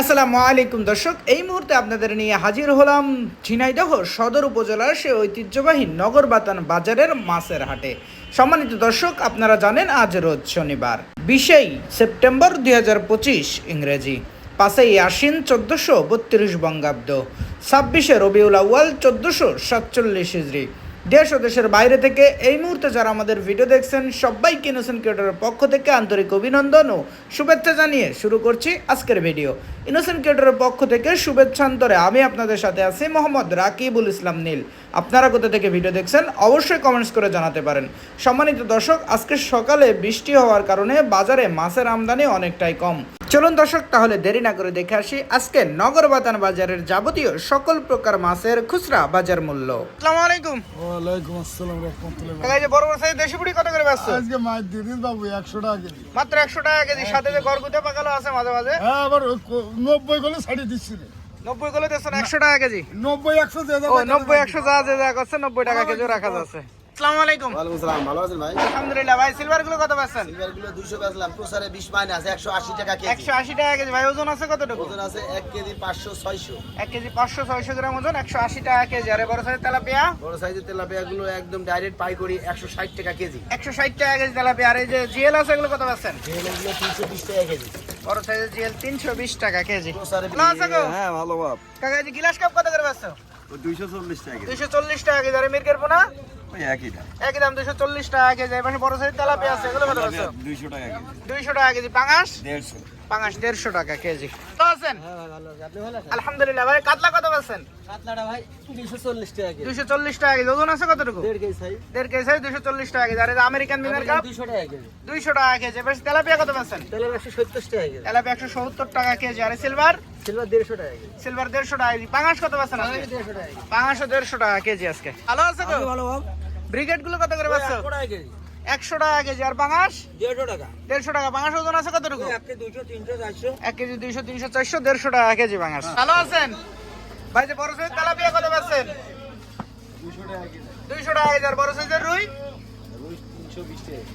আসসালামু আলাইকুম দর্শক, এই মুহূর্তে আপনাদের নিয়ে হাজির হলাম ঝিনাইদহ সদর উপজেলার সে ঐতিহ্যবাহী নগরবাতান বাজারের মাছের হাটে। সম্মানিত দর্শক, আপনারা জানেন আজ রোজ শনিবার, বিশেই সেপ্টেম্বর দুই হাজার পঁচিশ ইংরেজি। পাঁচই আশ্বিন চোদ্দোশো বঙ্গাব্দ, ছাব্বিশে রবিউল আউয়াল চোদ্দোশো সাতচল্লিশ দেশ ও দেশের বাইরে থেকে এই মুহূর্তে যারা আমাদের ভিডিও দেখছেন, সবাইকে ইনোসেন্ট ক্রিয়েটরের পক্ষ থেকে আন্তরিক অভিনন্দন ও শুভেচ্ছা জানিয়ে শুরু করছি আজকের ভিডিও ইনোসেন্ট ক্রিয়েটরের পক্ষ থেকে শুভেচ্ছান্তরে আমি আপনাদের সাথে আছি মোহাম্মদ রাকিবুল ইসলাম নীল। আপনারা কোথা থেকে ভিডিও দেখছেন, অবশ্যই কমেন্টস করে জানাতে পারেন। সম্মানিত দর্শক, আজকে সকালে বৃষ্টি হওয়ার কারণে বাজারে মাছের আমদানি অনেকটাই কম। চলুন দর্শক তাহলে দেরি না করে দেখে আসি আজকে নগর বাতান বাজারের যাবতীয় সকল প্রকার মাছের খুচরা বাজার মূল্য। আসসালামু আলাইকুম। ওয়ালাইকুম আসসালাম রহমতুল্লাহ কাকা, যে বড় বড় সাইজ দেশি বুড়ি কত করে আজকে মাছ দিয়ে দিন বাবু একশো টাকা কেজি। মাত্র একশো টাকা কেজি সাথে যে গড়গুতে পাকালো আছে মাঝে মাঝে। হ্যাঁ আবার ওই ক- নব্বই করে ছাড়িয়ে দিচ্ছি নব্বই গুলো টাকা কেজি। নব্বই একশো যে ও নব্বই একশো যা যে যা করছে নব্বই টাকা কেজি রাখা যাচ্ছে। আসসালামু আলাইকুম। ওয়ালাইকুম সালাম ভালো আছেন ভাই? আলহামদুলিল্লাহ ভাই সিলভারগুলো কত পাচ্ছেন? সিলভারগুলো দুইশো বেচলাম প্রসারে বিশ মাইনাস একশো আশি টাকা কেজি। একশো আশি টাকা কেজি। ভাই ওজন আছে কতটুকু? ওজন আছে এক কেজি পাঁচশো ছয়শো। এক কেজি পাঁচশো ছয়শো গ্রাম ওজন একশো আশি টাকা কেজি। আর বড় সাইজ তেলাপিয়া? বড় সাইজের তেলাপিয়া গুলো একদম ডাইরেক্ট পাই করি টাকা কেজি। একশো ষাট টাকা কেজি তেলাপিয়া। আর এই যে জিএল আছে এগুলো কত পাচ্ছেন? তিনশো বিশ টাকা কেজি। বড় সাইজের জিএল তিনশো বিশ টাকা কেজি। প্রসারে ভালো আছে গো? হ্যাঁ ভালো বাপ। কাকা এই যে কাপ কত করে পাচ্ছ? দুইশো চল্লিশ টাকা কেজি। দুইশো চল্লিশ টাকা কেজি। আর পোনা? ওই একই দাম একই টাকা কেজি এবার বড় সাইজ তেলাপিয়া আছে এগুলো কত পাচ্ছ দুইশো টাকা কেজি দুইশো টাকা কেজি পাঙাশ দেড়শো পাঙাশ দেড়শো টাকা কেজি ভালো আছেন আলহামদুলিল্লাহ ভাই কাতলা কত পাচ্ছেন কাতলাটা ভাই দুইশো চল্লিশ টাকা কেজি দুইশো চল্লিশ টাকা কেজি ওজন আছে কতটুকু দেড় কেজি সাইজ দেড় কেজি আছে দুইশো টাকা কেজি আর আমেরিকান মিনার কাপ দুইশো টাকা কেজি দুইশো টাকা কেজি এবার তেলাপিয়া কত পাচ্ছেন তেলের একশো সত্তর টাকা কেজি তেলাপিয়া একশো সত্তর টাকা কেজি আর সিলভার সিলভার দেড়শো টাকা কেজি সিলভার দেড়শো টাকা কেজি পাঙাশ কত পাচ্ছেন আজকে দেড়শো টাকা কেজি পাঙাশো দেড়শো টাকা কেজি আজকে ভালো আছে তো ভালো ভাব ব্রিগেডগুলো কত করে পাচ্ছ একশো টাকা কেজি। আর পাঙাশ দেড়শো টাকা। দেড়শো টাকা। পাঙাশ ওজন আছে কতটুকু? এক কেজি দুইশো তিনশো চারশো। দেড়শো টাকা কেজি পাঙাশ ভালো আছেন? ভাই যে বড় সাইজ তেলাপিয়া কত পাচ্ছেন দুইশো টাকা কেজি। আর বড় সাইজের রুই?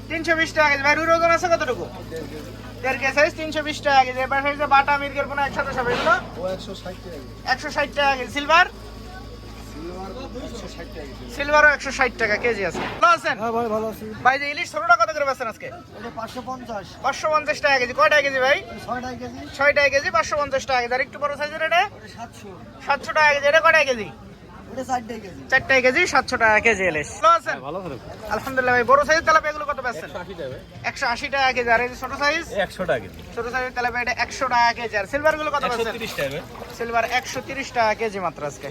তিনশো বিশ টাকা। কেজি। ভাই রুইর ওজন আছে কতটুকু? দেড় কেজি সাইজ তিনশো বিশ টাকা কেজি। এবার সাইজে বাটা মির্গের কোনো একসাথে সব এগুলো? একশো ষাট টাকা কেজি। সিলভার সিলভারও একশো ষাট টাকা কেজি আছে। ভালো আছেন? হ্যাঁ ভাই ভালো আছি। ভাই যে ইলিশ ষোলো টাকা কত করে পাচ্ছেন আজকে? পাঁচশো পঞ্চাশ। পাঁচশো পঞ্চাশ টাকা কেজি। কয় টাকা কেজি ভাই? ছয় টাকা কেজি। ছয় টাকা কেজি পাঁচশো পঞ্চাশ টাকা কেজি। আর একটু বড় সাইজের এটা? সাতশো। সাতশো টাকা কেজি। এটা কয় টাকা কেজি। ওটা কেজি সাতশো টাকা কেজি ইলিশ। ভালো আছেন? আলহামদুলিল্লাহ ভাই বড় সাইজ তেলাপিয়া এগুলো কত পাচ্ছেন একশো আশি টাকা কেজি। আর এই ছোট সাইজ? একশো টাকা কেজি। ছোট সাইজ তেলাপিয়া এটা একশো টাকা কেজি। আর সিলভারগুলো কত পাচ্ছেন সিলভার একশো তিরিশ টাকা কেজি মাত্র আজকে।